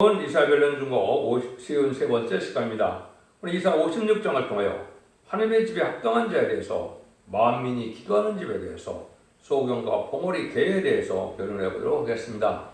오늘 이사벨은 중고 53번째 시간입니다. 오늘 이사 56장을 통하여 하나님의 집에 합당한 자에 대해서 만민이 기도하는 집에 대해서 소경과 봉오리 개에 대해서 변론해 보도록 하겠습니다.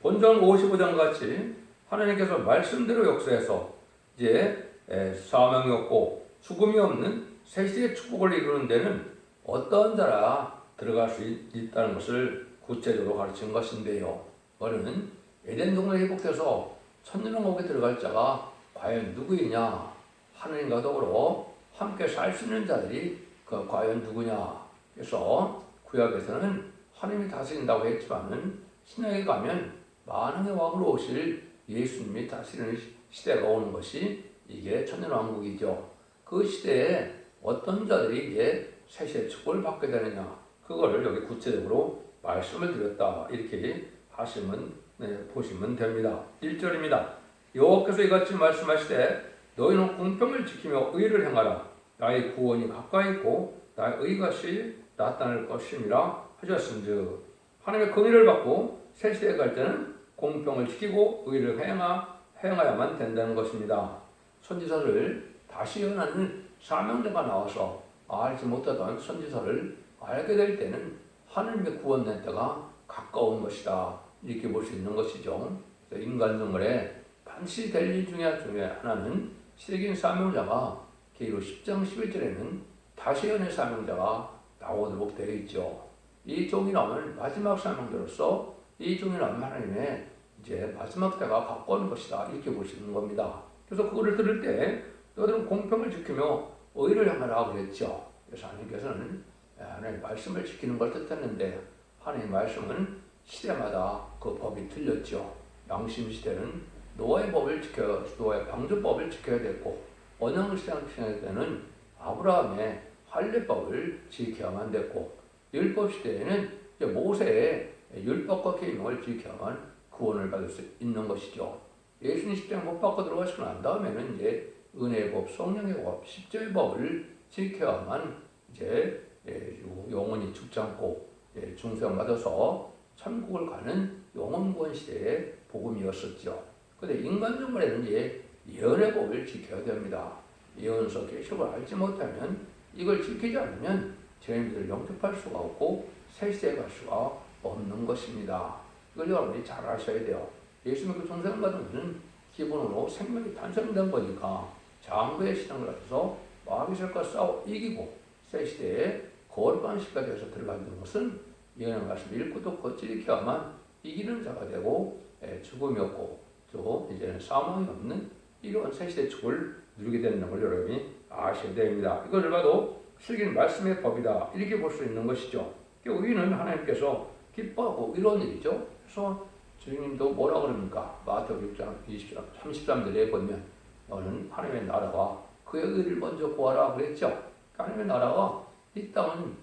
본전 55장 같이 하나님께서 말씀대로 역사해서 이제 에, 사명이 없고 죽음이 없는 새시대의 축복을 이루는 데는 어떤 자라 들어갈 수 있, 있다는 것을 구체적으로 가르친 것인데요. 너는 에덴 동산에 회복돼서 천년왕국에 들어갈 자가 과연 누구이냐? 하느님과 더불어 함께 살 수 있는 자들이 그 과연 누구냐? 그래서 구약에서는 하나님이 다스린다고 했지만은 신약에 가면 만왕의 왕으로 오실 예수님이 다스리는 시대가 오는 것이 이게 천년왕국이죠. 그 시대에 어떤 자들이 이제 세시의 축복을 받게 되느냐? 그거를 여기 구체적으로 말씀을 드렸다. 이렇게 하시면 네, 보시면 됩니다. 1절입니다. 여호와께서 이같이 말씀하시되 너희는 공평을 지키며 의를 행하라. 나의 구원이 가까이 있고 나의 의것이 나타날 것임이라 하셨은즉 하나님의 긍휼을 받고 새 시대에 갈 때는 공평을 지키고 의를 행하, 행하야만 된다는 것입니다. 선지서를 다시 연하는 사명자가 나와서 알지 못하던 선지서를 알게 될 때는 하나님의 구원된 때가 가까운 것이다. 이렇게 볼 수 있는 것이죠. 인간 생활에 반드시 될 일 중에 하나는 시대적인 사명자가 계로 10장 11절에는 다시 연의 사명자가 나오도록 되어 있죠. 이 종이 나오면 마지막 사명자로서 이 종이 나오면 하나님의 이제 마지막 때가 가까운 것이다 이렇게 보시는 겁니다. 그래서 그거를 들을 때 너희들은 공평을 지키며 의를 행하라 그랬죠. 그래서 하나님께서는 하나님 말씀을 지키는 걸 뜻했는데 하나님 말씀은 시대마다 그 법이 틀렸죠. 양심 시대는 노아의 법을 지켜 노아의 방주법을 지켜야 됐고 언양 시대 때는 아브라함의 할례법을 지켜야만 됐고 율법 시대에는 모세의 율법과 계명을 지켜야만 구원을 받을 수 있는 것이죠. 예수님 십자가 못 받고 들어가시고 난 다음에는 이제 은혜의 법, 성령의 법, 십자의 법을 지켜야만 이제 예, 영원히 죽지 않고 예, 중생 받아서 천국을 가는 영원권 시대의 복음이었었죠. 근데 인간 정말에는 이제 예언의 법을 지켜야 됩니다. 예언서 계시록을 알지 못하면 이걸 지키지 않으면 죄인들을 영접할 수가 없고 새 시대에 갈 수가 없는 것입니다. 이걸 여러분이 잘 아셔야 돼요. 예수님의 그 중생을 받은 것은 기본으로 생명이 탄생된 거니까 장부의 신앙을 가져서 마귀설과 싸워 이기고 새 시대에 거룩한 시가 되어서 들어가는 것은 예언의 말씀 읽고 또 거칠이켜야만 이기는 자가 되고 예, 죽음이 없고 또 이제는 사망이 없는 이런 새시대 축을 누리게 되는 걸 여러분이 아셔야 됩니다. 이것을 봐도 슬기는 말씀의 법이다 이렇게 볼 수 있는 것이죠. 우리는 하나님께서 기뻐하고 이런 일이죠. 그래서 주님도 뭐라 그럽니까? 마태복음 6장 20장 33절에 보면 너는 하나님의 나라와 그의 의를 먼저 구하라 그랬죠. 하나님의 나라가 이 땅은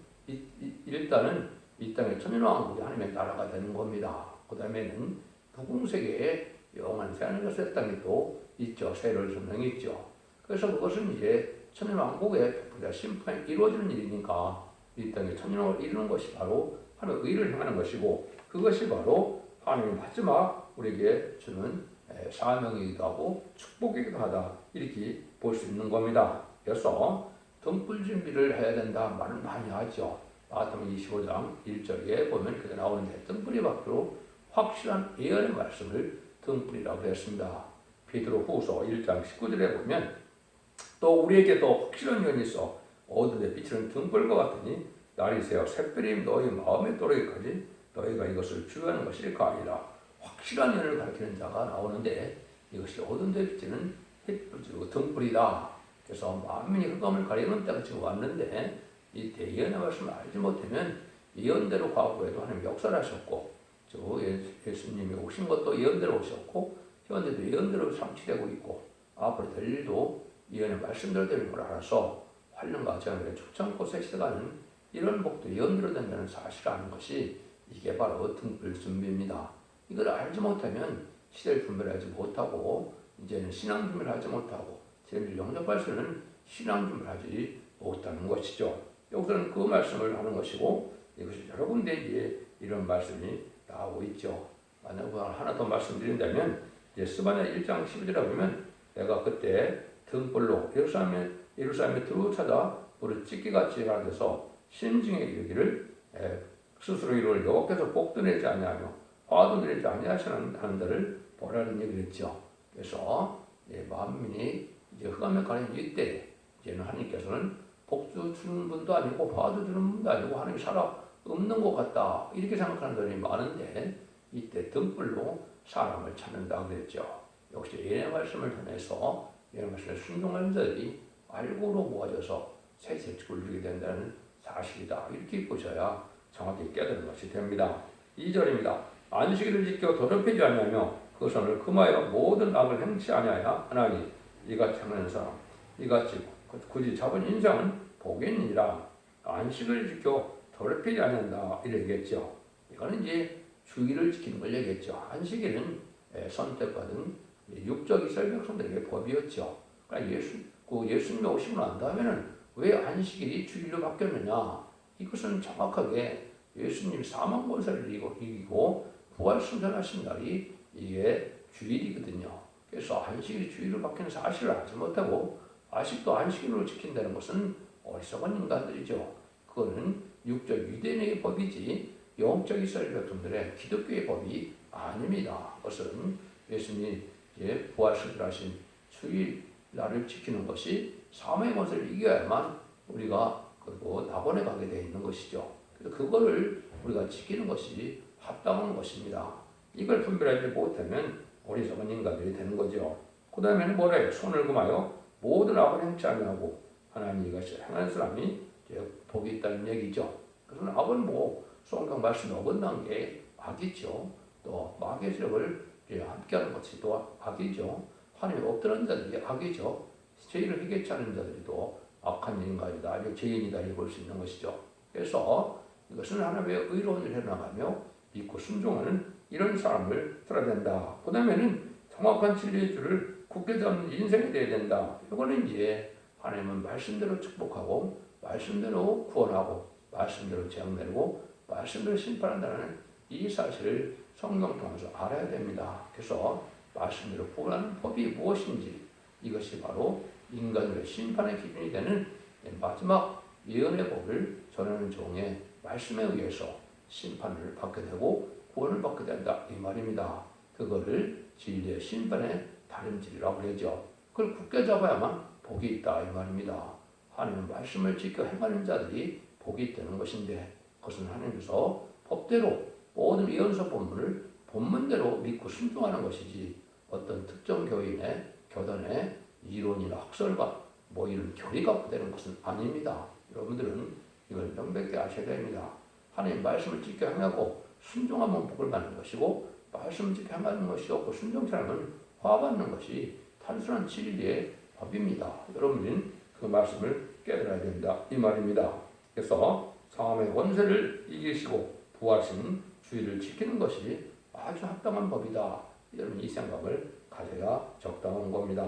일단은 이 땅의 천년왕국이 하나님의 나라가 되는 겁니다. 그 다음에는 부궁세계에 영원한 새하늘과 땅이 또 있죠. 새로운 성령이 있죠. 그래서 그것은 이제 천년왕국의 백부자 심판이 이루어지는 일이니까 이 땅에 천년왕국을 이루는 것이 바로 하나님의 의를 행하는 것이고 그것이 바로 하나님의 마지막 우리에게 주는 사명이기도 하고 축복이기도 하다 이렇게 볼 수 있는 겁니다. 그래서 등불 준비를 해야 된다 말을 많이 하죠. 마태복음 25장 1절에 보면 그게 나오는데 등불이 밖으로 확실한 예언의 말씀을 등불이라고 했습니다. 베드로 후서 1장 19절에 보면 또 우리에게도 확실한 예언이 있어 어두에 비치는 등불과 같으니 날이 새어 새별이 너희 마음에 또르기까지 너희가 이것을 주의하는 것일까 아니라 확실한 예언을 가르치는 자가 나오는데 이것이 어두운 데 비치는 등불이다. 그래서 만민이 흑암을 가리는 때가 지금 왔는데 이때 예언의 말씀을 알지 못하면 예언대로 과거에도 하나님 역사를 하셨고 저 예수님이 오신 것도 예언대로 오셨고 현재도 예언대로 상치되고 있고 앞으로 될 일도 예언의 걸 알아서 활용과 죽지 않고 색시가는 이런 복도 예언대로 된다는 사실을 아는 것이 이게 바로 등불 준비입니다. 이걸 알지 못하면 시대를 분별하지 못하고 이제는 신앙 준비를 하지 못하고 재미를 영접할 수 있는 신앙 준비를 하지 못하는 것이죠. 여기서는 그 말씀을 하는 것이고 이것이 여러 군데 이제 이런 말씀이 나오고 있죠. 만약 하나 더 말씀드린다면 스바냐 1장 12절에 보면 내가 그때 등불로 예루살렘에 예루살렘에 들어차다 무릇 찢기같이 하돼서 심중에 이르기를 에, 스스로 이를 여호와께서 복도 내지 아니하며 화도 내지 아니하시는 하는들을 보라는 얘기를 했죠. 그래서 예, 만민이 이제 흑암에 가는 이때 이제는 하나님께서는 복도 주는 분도 아니고 화도 주는 분도 아니고 하나님 살아 없는 것 같다 이렇게 생각하는 사람이 많은데 이때 등불로 사람을 찾는다 그랬죠. 역시 예의 말씀을 통해서 예의 말씀에 순종하는 자들이 알고로 모아져서 새새 굴리게 된다는 사실이다. 이렇게 보셔야 정확히 깨달은 것이 됩니다. 2절입니다. 안식일을 지켜 더럽히지 아니하며 그 손을 금하여 모든 악을 행치 아니하여 하나니 이같이 하는 사람 이같이 굳이 잡은 인생은 복이니라 안식을 지켜 더럽히지 이렇게 얘기했죠. 이거는 이제 주의를 지키는 걸 얘기했죠. 안식일은 예, 선택받은 육적 이스라엘 백성들에게 법이었죠. 그러니까 예수 그 예수님이 오시고 난 다음에는 왜 안식일이 주일로 바뀌었느냐? 이것은 정확하게 예수님 사망 권세를 이기고 부활 승천하신 날이 이게 주일이거든요. 그래서 안식일이 주일로 바뀌는 사실을 알지 못하고 아직도 안식일로 지킨다는 것은 어리석은 인간들이죠. 그거는 육적 유대인의 법이지 영적 이스라엘 백성들의 기독교의 법이 아닙니다. 그것은 예수님이 이제 부활 승천하신 주일 날을 지키는 것이 사망의 권세를 이겨야만 우리가 그리고 낙원에 가게 되어 있는 것이죠. 그거를 우리가 지키는 것이 합당한 것입니다. 이걸 분별하지 못하면 어리석은 인간들이 되는 거죠. 그 다음에는 뭐래요? 손을 금하여 모든 악을 행치 아니하고 하나님 이것이 행한 사람이 복이 있다는 얘기죠. 그래서 악은 뭐 성경 말씀 어긋난 게 악이죠. 또 마귀의 세력을 함께하는 것이 또 악이죠. 하나님 없더는 자들이 악이죠. 죄를 해결치 않은 자들이 또 악한 인간이다, 죄인이다 이렇게 볼 수 있는 것이죠. 그래서 이것은 하나님의 의로운 일을 해나가며 믿고 순종하는 이런 사람을 들어야 된다. 그 다음에는 정확한 진리의 줄을 굳게 잡는 인생이 되어야 된다. 이거는 이제 하나님은 말씀대로 축복하고 말씀대로 구원하고 말씀대로 재앙 내리고 말씀대로 심판한다는 이 사실을 성경 통해서 알아야 됩니다. 그래서 말씀대로 구원하는 법이 무엇인지 이것이 바로 인간들의 심판의 기준이 되는 마지막 예언의 법을 전하는 종의 말씀에 의해서 심판을 받게 되고 구원을 받게 된다 이 말입니다. 그거를 진리의 심판의 다림질이라고 그러죠. 그걸 굳게 잡아야만 복이 있다 이 말입니다. 하나님 말씀을 지켜 행하는 자들이 복이 있다는 것인데 그것은 하나님께서 법대로 모든 예언서 본문을 본문대로 믿고 순종하는 것이지 어떤 특정 교인의 교단의 이론이나 학설과 뭐 이런 교리가 되는 것은 아닙니다. 여러분들은 이걸 명백히 아셔야 됩니다. 하나님 말씀을 지켜 행하고 순종하면 복을 받는 것이고 말씀을 지켜 행하는 것이 없고 순종치 않으면 화받는 것이 단순한 진리의 법입니다. 여러분은 그 말씀을 깨달아야 된다. 이 말입니다. 그래서 상암의 원세를 이기시고 부하신 주의를 지키는 것이 아주 합당한 법이다. 여러분 이 생각을 가져야 적당한 겁니다.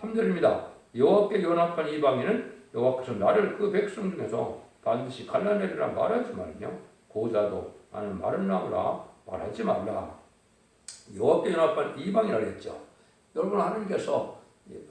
3절입니다. 여호와께 연합한 이방인은 여호와께서 나를 그 백성 중에서 반드시 갈라내리라 말하지 말며 고자도 나는 마른 나무라 말하지 말라. 여호와께 연합한 이방이라 했죠. 여러분 하나님께서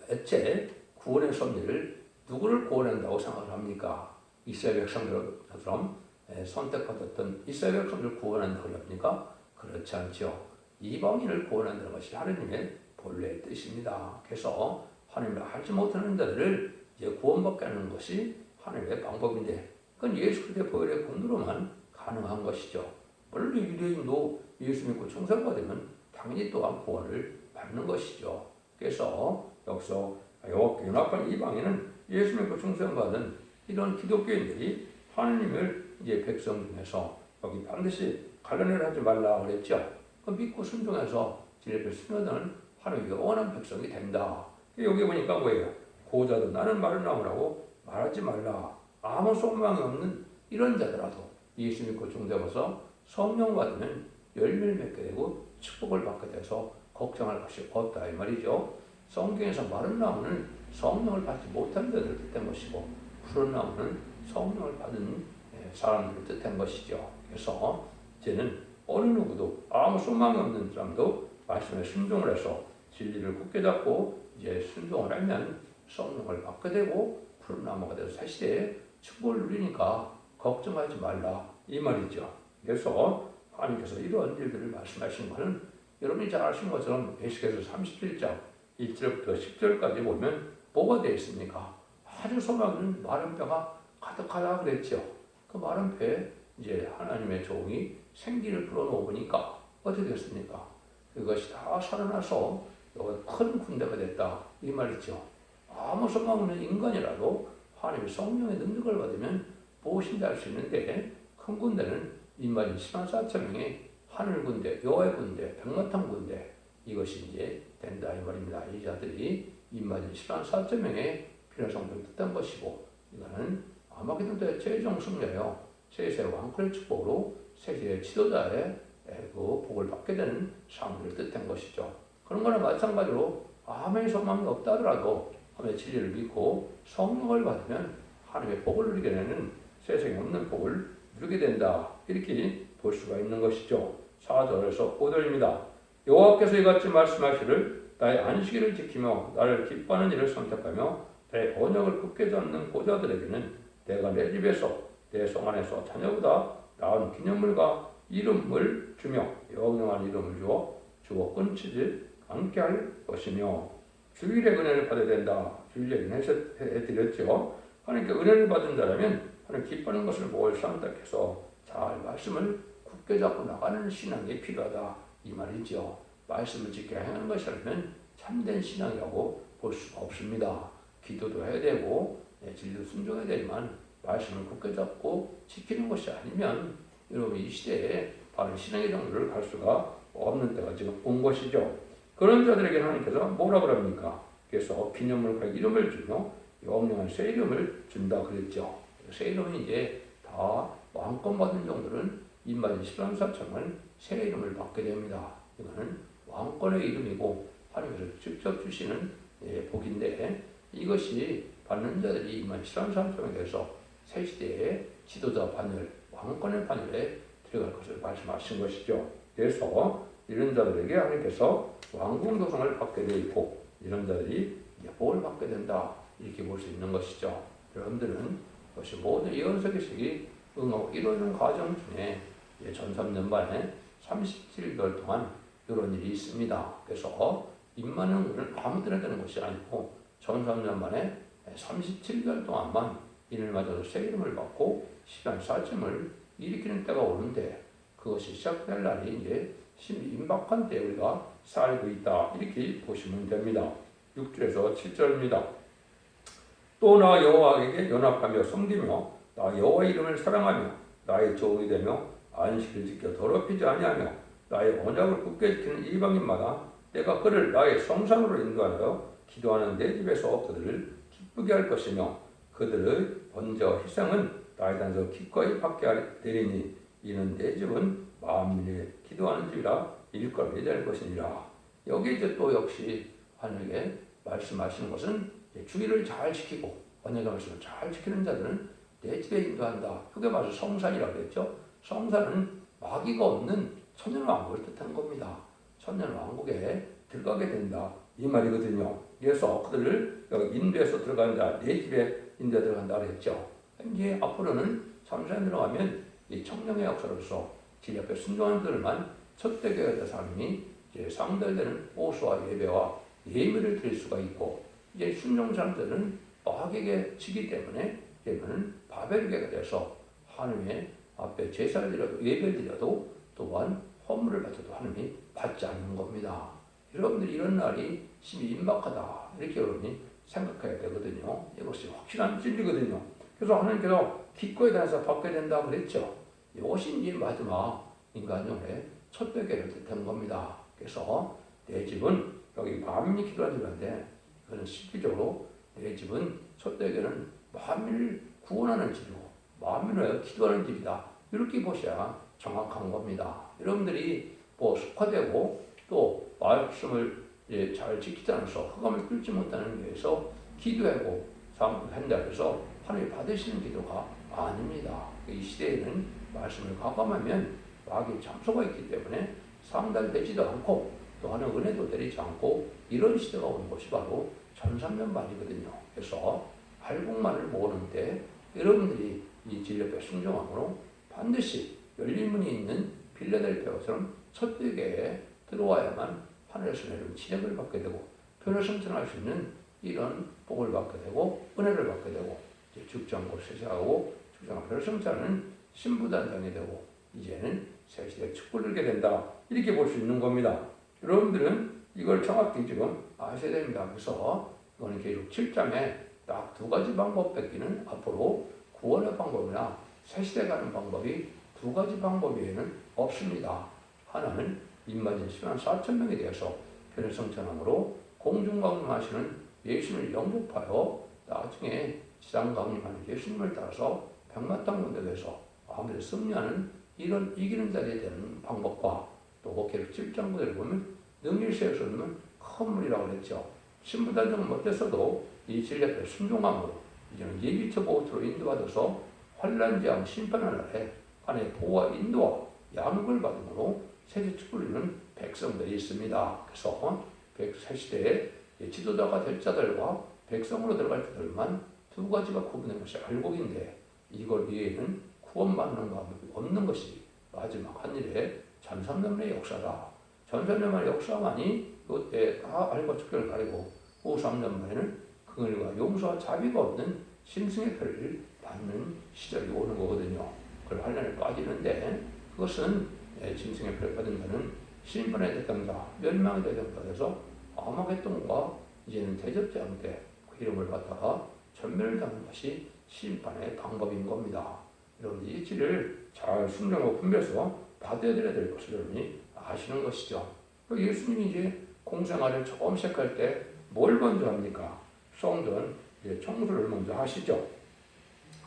애체 구원의 섭리를 누구를 구원한다고 생각합니까? 이스라엘 백성들처럼 선택받았던 이스라엘 백성들을 구원한다고 합니까? 그렇지 않죠. 이방인을 구원한다는 것이 하나님의 본래의 뜻입니다. 그래서 하나님을 알지 못하는 자들을 이제 구원받게 하는 것이 하나님의 방법인데 그건 예수 그리스도의 보혈의 권으로만 가능한 것이죠. 물론 유대인도 예수 믿고 청산받으면 당연히 또한 구원을 받는 것이죠. 그래서 여기서 연합한 이방인은 예수 믿고 청산받은 이런 기독교인들이 하나님을 이제 백성 중에서 여기 반드시 갈라내려 하지 말라 그랬죠. 그 믿고 순종해서 진리를 스며드는 하나님의 원한 백성이 된다. 여기 보니까 뭐예요? 고자도 나는 말을 나오라고 말하지 말라. 아무 소망이 없는 이런 자더라도 예수 믿고 종잡아서 성령 받으면 열매를 맺게 되고 축복을 받게 돼서 걱정할 것이 없다 이 말이죠. 성경에서 마른 나무는 성령을 받지 못한 자들을 뜻한 것이고 푸른 나무는 성령을 받은 예, 사람들을 뜻한 것이죠. 그래서 이제는 어느 누구도 아무 소망이 없는 사람도 말씀에 순종을 해서 진리를 굳게 잡고 이제 순종을 하면 성령을 받게 되고 푸른 나무가 돼서 새 시대에 축복을 누리니까 걱정하지 말라 이 말이죠. 그래서 하나님께서 이러한 일들을 말씀하신 것은 여러분이 잘 아시는 것처럼 에스겔서 37장 1절부터 10절까지 보면 뭐가 되어 있습니까? 아주 소망은 마른 뼈가 가득하다 그랬죠. 그 마른 뼈에 이제 하나님의 종이 생기를 불어넣으니까 어떻게 됐습니까? 그것이 다 살아나서 큰 군대가 됐다 이 말이죠. 아무 소망 없는 인간이라도 하나님의 성령의 능력을 받으면 무엇인지 알수 있는데 큰 군대는 인마인 10만 4천 명의 하늘 군대, 여호와의 군대, 백마탄 군대 이것이 이제 된다 이 말입니다. 이 자들이 인마인 10만 4천 명의 필요성을 뜻한 것이고 이거는 아마게도 최종 승리예요. 세세 왕권의 축복으로 세계의 지도자의 그 복을 받게 되는 상들을 뜻한 것이죠. 그런 거나 마찬가지로 아무의 소망이 없다 하더라도 하나님의 진리를 믿고 성령을 받으면 하나님의 복을 누리게 되는 세상에 없는 복을 누리게 된다. 이렇게 볼 수가 있는 것이죠. 4절에서 5절입니다. 여호와께서 이같이 말씀하시를 나의 안식일을 지키며 나를 기뻐하는 일을 선택하며 내 언약을 굳게 잡는 고자들에게는 내가 내 집에서 내 성 안에서 자녀보다 나은 기념물과 이름을 주며 영영한 이름을 주어 주어 끊치지 않게 할 것이며 주일의 은혜를 받아야 된다. 주일의 은혜 해드렸죠. 하나님께 은혜를 받은 자라면 하나님 기뻐하는 것을 뭘 선택해서 잘 말씀을 잡고 나가는 신앙이 필요하다. 이 말이죠. 말씀을 지켜 행하는 것이라면 참된 신앙이라고 볼 수가 없습니다. 기도도 해야 되고 네, 진리도 순종해야 되지만 말씀을 굳게 잡고 지키는 것이 아니면 여러분 이 시대에 바른 신앙의 정도를 갈 수가 없는 때가 지금 온 것이죠. 그런 자들에게 하나님께서 뭐라 그럽니까? 그래서 기념물과 이름을 주며 영영한 새 이름을 준다 그랬죠. 새 이름은 이제 다 왕권 받은 정도는 인마진 13사청은 새 이름을 받게 됩니다. 이거는 왕권의 이름이고 하나님께서 직접 주시는 예, 복인데 이것이 받는 자들이 인마진 13사청에 대해서 새 시대의 지도자 반열, 왕권의 반열에 들어갈 것을 말씀하신 것이죠. 그래서 이런 자들에게 하나님께서 왕궁 도성을 받게 되어 있고 이런 자들이 복을 받게 된다 이렇게 볼 수 있는 것이죠. 여러분들은 그것이 모든 예언서기식이 응하고 이루어지는 과정 중에 전 3년 반에 37개월 동안 이런 일이 있습니다. 그래서 임마는 것은 아무 때나 되는 것이 아니고 전 3년 만에 37개월 동안만 이를 맞아서 새 이름을 받고 시간 살점을 일으키는 때가 오는데 그것이 시작될 날이 이제 심임박한 때 우리가 살고 있다 이렇게 보시면 됩니다. 6절에서 7절입니다. 또 나 여호와에게 연합하며 섬기며 나 여호와 이름을 사랑하며 나의 종이 되며 안식을 지켜 더럽히지 아니하며 나의 언약을 굳게 지키는 이방인마다 내가 그를 나의 성산으로 인도하여 기도하는 내 집에서 그들을 기쁘게 할 것이며 그들의 번제와 희생은 나의 단서 기꺼이 받게 되리니 이는 내 집은 마음에 기도하는 집이라 일거리 될 것이니라. 여기 이제 또 역시 하나님께 말씀하시는 것은 주의를 잘 지키고 언약의 말씀을 잘 지키는 자들은 내 집에 인도한다. 그게 바로 성산이라고 했죠. 성산은 마귀가 없는 천년 왕국을 뜻하는 겁니다. 천년 왕국에 들어가게 된다. 이 말이거든요. 그래서 그들을 인도에서 들어간다. 내 집에 인도 들어간다 그랬죠. 이제 앞으로는 삼산에 들어가면 이 청령의 역사로서 지 옆에 순종하는 들만 첫대교회 의 사람이 이제 상달되는 오수와 예배와 예물을 드릴 수가 있고 이제 순종 사람들은 마귀에게 지기 때문에 예배는 바벨교가 돼서 하나님의 앞에 제사를 드려도 예배를 드려도 또한 헌물을 바쳐도 하나님이 받지 않는 겁니다. 여러분들이 이런 날이 심히 임박하다 이렇게 여러분이 생각해야 되거든요. 이것이 확실한 진리거든요. 그래서 하나님께서 기꺼이 다해서 받게 된다 그랬죠. 이것이 이제 마지막 인간용의 첫 베개를 뜻하는 겁니다. 그래서 내 집은 여기 만민이 기도하는 집인데 그는 실질적으로 내 집은 첫 베개는 만민을 구원하는 집이고 만민을 기도하는 집이다. 이렇게 보셔야 정확한 겁니다. 여러분들이 뭐 숙화되고 또 말씀을 예, 잘 지키지 않아서 흑암을 뚫지 못하는 데에서 기도하고 한다 해서 하나님 받으시는 기도가 아닙니다. 이 시대에는 말씀을 가감하면 마귀 참소가 있기 때문에 상달되지도 않고 또 하는 은혜도 내리지 않고 이런 시대가 온 것이 바로 전산면만이거든요. 그래서 할국만을 모으는데 여러분들이 이 진료배 순종함으로 반드시 열린 문이 있는 빌레델페아처럼 첫대계에 들어와야만 하늘에서 내려온 지력을 받게 되고 표를 성천할 수 있는 이런 복을 받게 되고 은혜를 받게 되고 이제 죽장고 세세하고 죽장고 표를 성천하는 신부단장이 되고 이제는 새 시대 축복을 들게 된다 이렇게 볼 수 있는 겁니다. 여러분들은 이걸 정확히 지금 아셔야 됩니다. 그래서 이거는 계속 7장에 딱 두 가지 방법 뺏기는 앞으로 구원의 방법이나 새 시대 가는 방법이 두 가지 방법 외에는 없습니다. 하나는 입맞은 10만 4천 명에 대해서 편을 성천함으로 공중강림하시는 예수님을 영접하여 나중에 지상 강림하는 예수님을 따라서 백마땅 군대에서 아무래도 승리하는 이런 이기는 자리에 되는 방법과 또 계속 7장 구대를 보면 능일세에서는 큰 물이라고 그랬죠. 신부단정은 못했어도 이 진리앞에 순종함으로 이제는 예비처 보호처로 인도받아서 환란지하고 심판의 날에 안에 보호와 인도와 양육을 받음으로 축복을 이루는 백성들이 있습니다. 그래서 백세 시대에 지도자가 될 자들과 백성으로 들어갈 자들만 두 가지가 구분된 것이 알곡인데 이걸 위에는 구원받는 방법이 없는 것이 마지막 한 일의 전삼년의 역사다. 전삼년만의 역사만이 그때 다 알고 축결을 가리고 후 3년 만에는 그들과 용서와 자비가 없는 심승의 표를 받는 시절이 오는 거거든요. 그걸 환란에 빠지는데 그것은 예, 짐승의 표를 받은 자는 심판의 대상자, 멸망의 대상자 돼서 아마겟돈과 이제는 대접자 형태 그 이름을 받다가 전멸당하는 것이 심판의 방법인 겁니다. 여러분 이 지를 잘 순정하고 분별해서 받아들여야 될 것을 여러분이 아시는 것이죠. 그 예수님이 이제 공생활을 처음 시작할 때 뭘 먼저 합니까? 성전 이제 청소를 먼저 하시죠.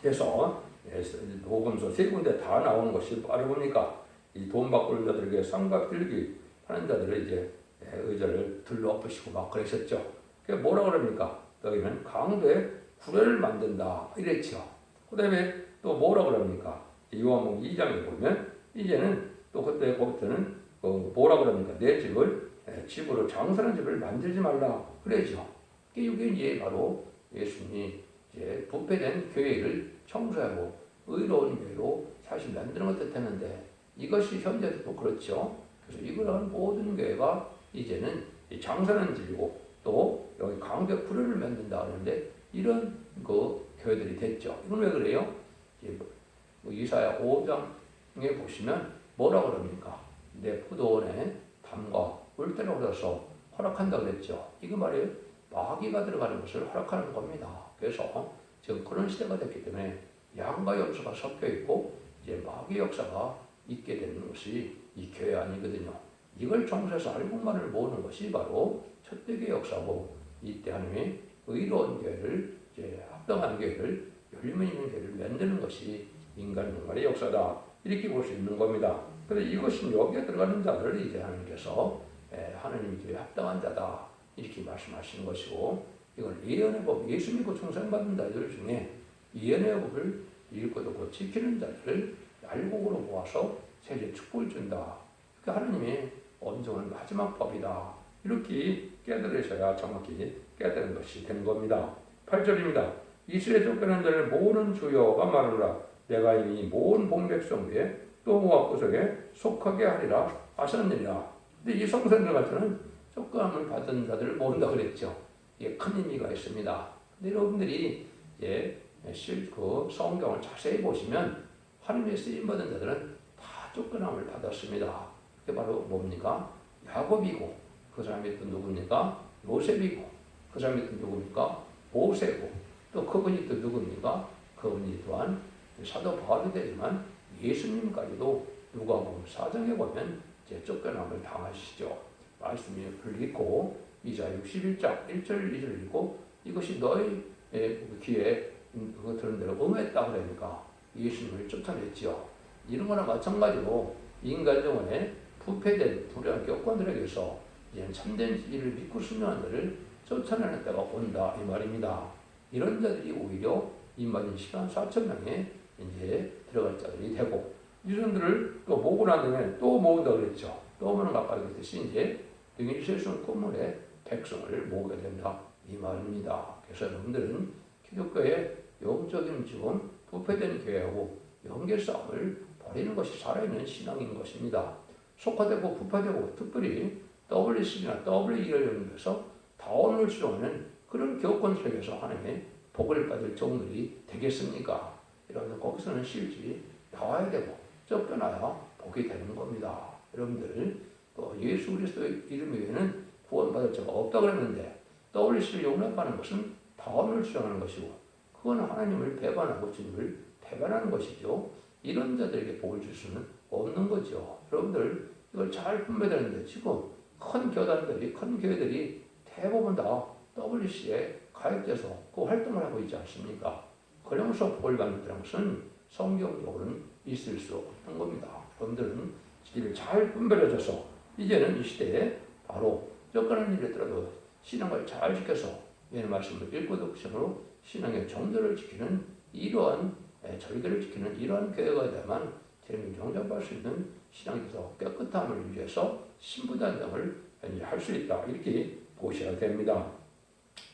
그래서 예, 복음서 세 군데 다 나오는 것이 바로 보니까 이 돈 바꾸는 자들에게 쌍각 들기 하는 자들을 이제 예, 의자를 들러 엎으시고 막 그러셨죠. 그게 뭐라 그럽니까? 너희는 강도의 구례를 만든다 이랬죠. 그 다음에 또 뭐라 그럽니까? 요한복음 2장에 보면 이제는 또 그때 거기서는 그 뭐라 그럽니까? 내 집을 예, 집으로 장사하는 집을 만들지 말라 그러죠. 이게 이제 바로 예수님이 이제 부패된 교회를 청소하고 의로운 교회로 사실 만드는 것 뜻했는데 이것이 현재도 그렇죠. 그래서 이거는 모든 교회가 이제는 장사는 집이고 또 여기 강대 구례를 만든다 하는데 이런 그 교회들이 됐죠. 이건 왜 그래요? 뭐 이사야 5장에 보시면 뭐라 그럽니까? 내 포도원에 담과 물때를 얻어서 허락한다 그랬죠. 이거 말이에요. 마귀가 들어가는 것을 허락하는 겁니다. 그래서 지금 그런 시대가 됐기 때문에 양과 염소가 섞여 있고 이제 마귀 역사가 있게 되는 것이 이 교회 아니거든요. 이걸 정서에서 알고만을 모으는 것이 바로 첫대교 역사고 이때 하나님의 의로운 교회를 이제 합당한 교회를 열림 있는 교회를 만드는 것이 인간 문화의 역사다 이렇게 볼 수 있는 겁니다. 그런데 이것은 여기에 들어가는 자들을 이제 하나님께서 하나님 교회 합당한 자다 이렇게 말씀하시는 것이고 이걸 예언의 법, 예수 믿고 충성받는 자들 중에 예언의 법을 읽고 듣고 지키는 자들을 알곡으로 모아서 세계 축복을 준다. 그 하나님의 온정은 마지막 법이다. 이렇게 깨달으셔야 정확히 깨달은 것이 되는 겁니다. 8절입니다. 이스라엘 쫓겨난 자를 모으는 주여가 말하노라. 내가 이미 모은 본백성 위에 또 모압 구석에 속하게 하리라 하셨느니라. 근데 이 성선들 같은 쫓겨남을 받은 자들을 모른다 그랬죠. 이게 큰 의미가 있습니다. 근데 여러분들이 예, 그 성경을 자세히 보시면 하나님의 쓰임 받은 자들은 다 쫓겨남을 받았습니다. 그게 바로 뭡니까? 야곱이고 그 사람이 또 누굽니까? 요셉이고 그 사람이 또 누굽니까? 모세고 또 그분이 또 누굽니까? 그분이 또한 사도 바울이 되지만 예수님까지도 누가복음 4장에 보면 이제 쫓겨남을 당하시죠. 말씀을 읽고 이자 61장 1절 2절 읽고 이것이 너희 귀에 그거 들은 대로 응했다 그러니까 예수님을 쫓아냈지요. 이런 거나 마찬가지로 인간 영혼에 부패된 불의한 교권들에게서 참된 일을 믿고 순종한 자를 쫓아내는 때가 온다 이 말입니다. 이런 자들이 오히려 인마진 시간 4천 명에 이제 들어갈 자들이 되고 이들을 또 모으고 난 다음에 또 모은다 그랬죠. 또 모는 아까 그랬듯이 이제 등이 세수는 꿈물에 백성을 모으게 된다. 이 말입니다. 그래서 여러분들은 기독교의 영적인 지금 부패된 교회하고 연계 싸움을 벌이는 것이 살아있는 신앙인 것입니다. 속화되고 부패되고 특별히 WC나 WE를 연구해서 다원을 수용하는 그런 교권 속에서 하나님의 복을 받을 종들이 되겠습니까? 여러분들 거기서는 실지 나와야 되고 쫓겨나야 복이 되는 겁니다. 여러분들 또 예수 그리스도의 이름 외에는 구원받을 자가 없다 그랬는데 WC를 용납하는 것은 다원을 수용하는 것이고 그건 하나님을 배반하고 주님을 배반하는 것이죠. 이런 자들에게 복을 줄 수는 없는 거죠. 여러분들 이걸 잘 분배되는데 지금 큰 교단들이 큰 교회들이 대부분 다 WC에 가입돼서 그 활동을 하고 있지 않습니까? 그러면서 복을 받는다는 것은 성경적으로는 있을 수 없는 겁니다. 여러분들은 이를 잘 분별해줘서 이제는 이 시대에 바로 쫓겨나는 일이 있더라도 신앙을 잘 지켜서 얘는 말씀을 읽고 독심으로 신앙의 정도를 지키는 이러한 예, 절개를 지키는 이러한 교회가 되면 재미 경작할 수 있는 신앙에서 깨끗함을 위해서 신부단장을 할 수 있다 이렇게 보셔야 됩니다.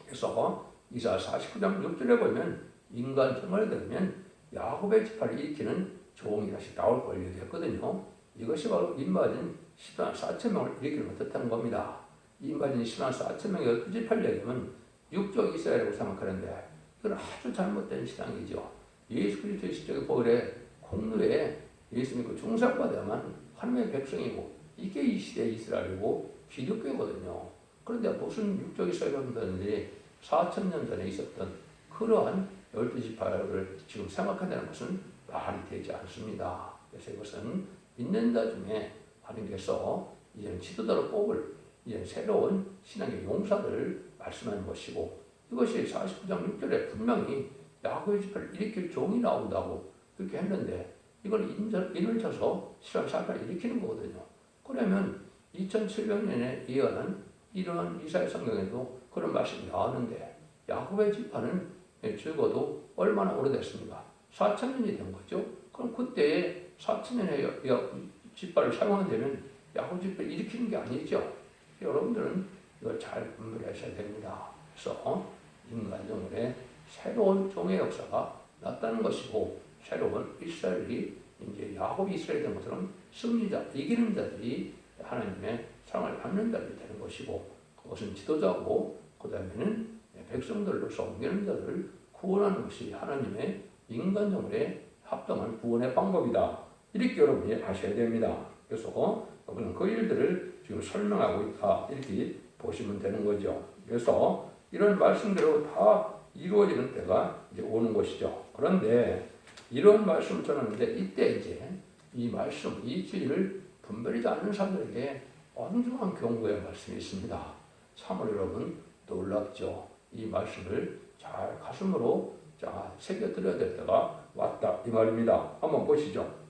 그래서 이사 49장 6절에 보면 인간 정말 되면 야곱의 지파를 일으키는 종이 다시 나올 걸 얘기했거든요. 이것이 바로 인마진 10만 4천 명을 일으키는 뜻하는 겁니다. 인마진 10만 4천 명이 12지파를 얘기하면 육적 이스라엘이라고 생각하는데 이건 아주 잘못된 신앙이죠. 예수 그리스도의 시적의 보혈에 공로에 예수 믿고 중상받아야만 하나님의 백성이고 이게 이 시대 이스라엘이고 기독교거든요. 그런데 무슨 육적 이스라엘들이 4천 년 전에 있었던 그러한 열두 지파를 지금 생각한다는 것은 말이 되지 않습니다. 그래서 이것은 믿는자 중에 하나님 께서 이제 지도자로 뽑을 이제 새로운 신앙의 용사들을 말씀하는 것이고 이것이 49장 6절에 분명히 야곱의 지파를 일으킬 종이 나온다고 그렇게 했는데 이걸 인을 쳐서 실험 사건을 일으키는 거거든요. 그러면 2700년에 예언한 이러한 이사의 성경에도 그런 말씀이 나왔는데 야곱의 지파는 적어도 얼마나 오래됐습니까? 4천년이 된 거죠. 그럼 그때에 4천년의 사용하면 되면 야곱 지파를 일으키는 게 아니죠. 여러분들은 이걸 잘 분별하셔야 됩니다. 그래서 인간 정글에 새로운 종의 역사가 났다는 것이고 새로운 이스라엘이 이제 야곱이 이스라엘 된 것처럼 승리자, 이기는 자들이 하나님의 사랑을 받는 자들이 되는 것이고 그것은 지도자고 그 다음에는 백성들로서 옮기는 자들을 구원하는 것이 하나님의 인간정글에 합당한 구원의 방법이다. 이렇게 여러분이 아셔야 됩니다. 그래서 여러분은 그 일들을 지금 설명하고 있다. 이렇게 보시면 되는 거죠. 그래서 이런 말씀대로 다 이루어지는 때가 이제 오는 것이죠. 그런데 이런 말씀을 전하는데 이때 이제 이 말씀, 이 진리를 분별하지 않는 사람들에게 엄중한 경고의 말씀이 있습니다. 참으로 여러분 놀랍죠. 이 말씀을 잘 가슴으로 자 새겨드려야 될 때가 왔다 이 말입니다. 한번 보시죠.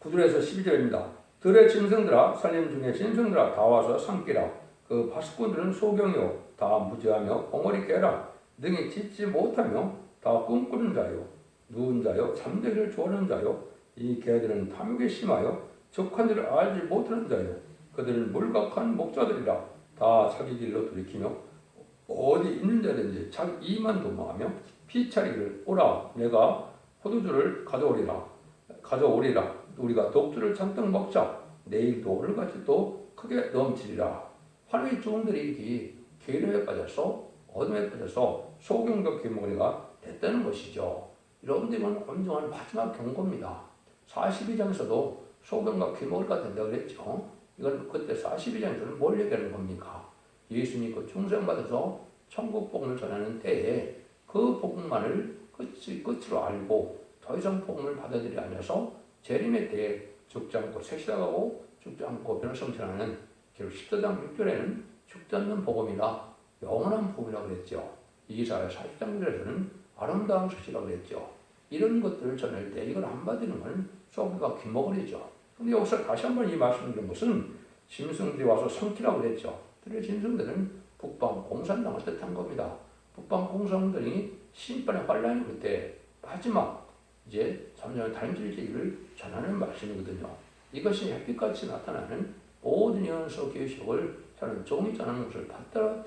9절에서 12절입니다. 들의 짐승들아 살림 중에 짐승들아 다 와서 삼키라. 그 파수꾼들은 소경이요 다 무지하며 벙어리 깨라. 능히 짖지 못하며 다 꿈꾸는 자요 누운 자요 잠자기를 좋아하는 자요 이 개들은 탐욕에 심하여 적한 일을 알지 못하는 자요 그들은 물각한 목자들이라 다 자기 길로 돌이키며 어디 있는 자든지 자기 이만 도망하며 피차리를 오라 내가 포도주를 가져오리라 가져오리라 우리가 독주를 잔뜩 먹자 내일도 오늘같이 또 크게 넘치리라 하나님의 종들이 이렇게 계름에 빠져서 어둠에 빠져서 소경과 귀머리가 됐다는 것이죠. 여러분들 이건 엄중한 마지막 경고입니다. 42장에서도 소경과 귀머리가 된다고 그랬죠. 이건 그때 42장에서는 뭘 얘기하는 겁니까? 예수 믿고 충성받아서 천국 복음을 전하는 때에 그 복음만을 끝으로 알고 더 이상 복음을 받아들이 아니어서 재림의 때에 죽지 않고 새시다가고 죽지 않고 변호성 전하는 결국 10도장 6절에는 죽지 않는 복음이라 영원한 복음이라고 그랬죠. 이사야 40장들에서는 아름다운 소식이라고 그랬죠. 이런 것들을 전할 때 이걸 안 받는 건 소비가 귀머거리죠. 근데 여기서 다시 한번 이 말씀을 드린 것은 짐승들이 와서 삼키라고 그랬죠. 그래 짐승들은 북방 공산당을 뜻한 겁니다. 북방 공산당이 심판의 환란이 그때 마지막 이제 3년의 단질기를 전하는 말씀이거든요. 이것이 햇빛같이 나타나는 모든 연서 계시록을 저는 종이 전하는 것을 받아,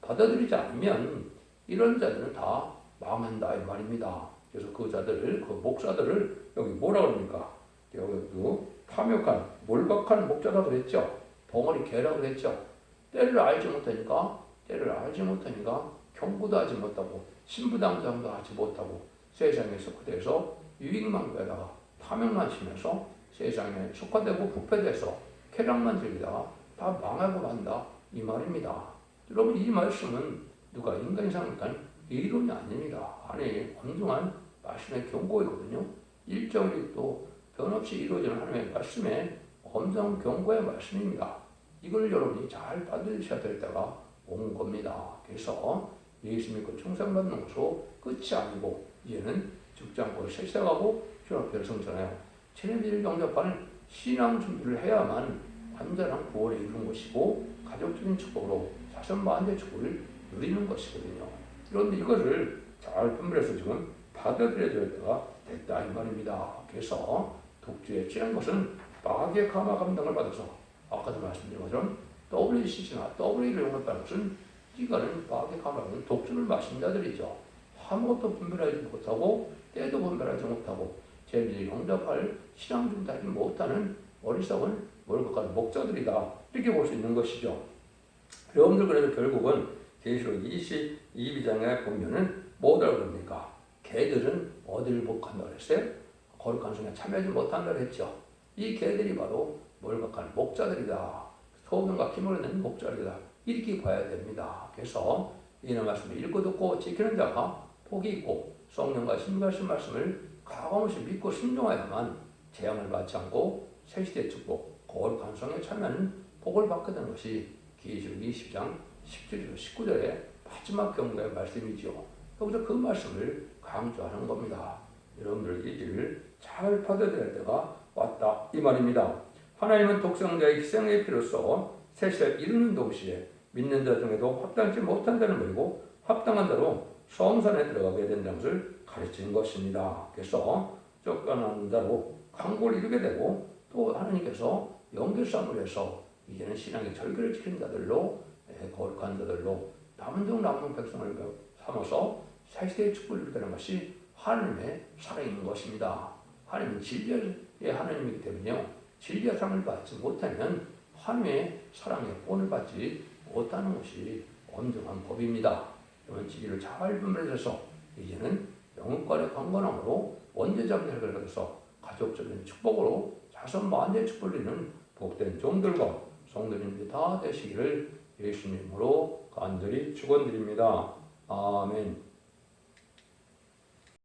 받아들이지 않으면 이런 자들은 다 망한다 이 말입니다. 그래서 그 자들을 그 목사들을 여기 뭐라 그럽니까? 여기 그 탐욕한 몰박한 목자라 그랬죠. 벙어리 개라 그랬죠. 때를 알지 못하니까 때를 알지 못하니까 경고도 하지 못하고 신부당장도 하지 못하고 세상에 속화돼서 유익만 구하다가 탐욕만 심해서 세상에 속화되고 부패돼서 쾌락만 즐기다가 다 망하고 만다 이 말입니다. 여러분 이 말씀은 누가 생각한 이론이 아닙니다. 아니 엄중한 말씀의 경고이거든요. 일정이 또 변없이 이루어지는 하나님의 말씀에 엄정 경고의 말씀입니다. 이걸 여러분이 잘 받으셔야 될 때가 온 겁니다. 그래서 예수 믿고 충성받는 것으로 끝이 아니고 이제는 직장으로 실생하고 주님께로 성전하여 체내비를 영접하는 신앙 준비를 해야만 완전한 구원에 이루는 것이고 가족적인 축복으로 자선 만대 축복을 누리는 것이거든요. 그런데 이거를 잘 분별해서 지금 받아들여야 될 때가 됐다 이 말입니다. 그래서 독주에 취한 것은 마귀의 감화 감당을 받아서 아까도 말씀드린 것처럼 WCC나 W를 영업하는 것은 이거는 마귀의 감화는 독주를 마신 자들이죠. 아무것도 분별하지 못하고 때도 분별하지 못하고 제비를 영접할 신앙 준비하지 못하는 어리석은 월급가는 목자들이다 이렇게 볼 수 있는 것이죠. 여러분들 그래서 결국은 계시록 22장에 보면은 뭐라고 그럽니까? 개들은 어디를 복한다고 그랬어요? 거룩한 성에 참여하지 못한다고 했죠. 이 개들이 바로 몰각한 목자들이다. 소명과 힘을 내는 목자들이다. 이렇게 봐야 됩니다. 그래서 이런 말씀을 읽고 듣고 지키는 자가 복이 있고 성령과 신발신 말씀을 가감없이 믿고 순종하야만 재앙을 받지 않고 새시대 축복, 거룩한 성에 참여하는 복을 받게 되는 것이 기록 20장 17절 19절의 마지막 경고의 말씀이지요. 여기서 그 말씀을 강조하는 겁니다. 여러분들 이 길을 잘 받아들일 때가 왔다 이 말입니다. 하나님은 독생자의 희생의 피로써 세시를 이루는 동시에 믿는 자 중에도 합당치 못한 자를 버리고 합당한 자로 성산에 들어가게 된다는 것을 가르치는 것입니다. 그래서 쫓겨난 자로 강고를 이루게 되고 또 하나님께서 연결sam을 해서 이제는 신앙의 절개를 지키는 자들로 예, 거룩한 자들로 남은 종 남은 백성을 삼아서 새시대의 축복을 이루게 되는 것이 하나님의 살아있는 것입니다. 하나님은 진리의 하나님이기 때문에요. 진리의 사랑을 받지 못하면 하나님의 사랑의 본을 받지 못하는 것이 엄정한 법입니다. 진리를 잘 분별해서 이제는 영혼권의 강건함으로 원죄자의 혈을 받아서 가족적인 축복으로 자손 만대의 축복을 이루는 복된 종들과 성도님들이 다 되시기를 예수님으로 간절히 축원드립니다. 아멘.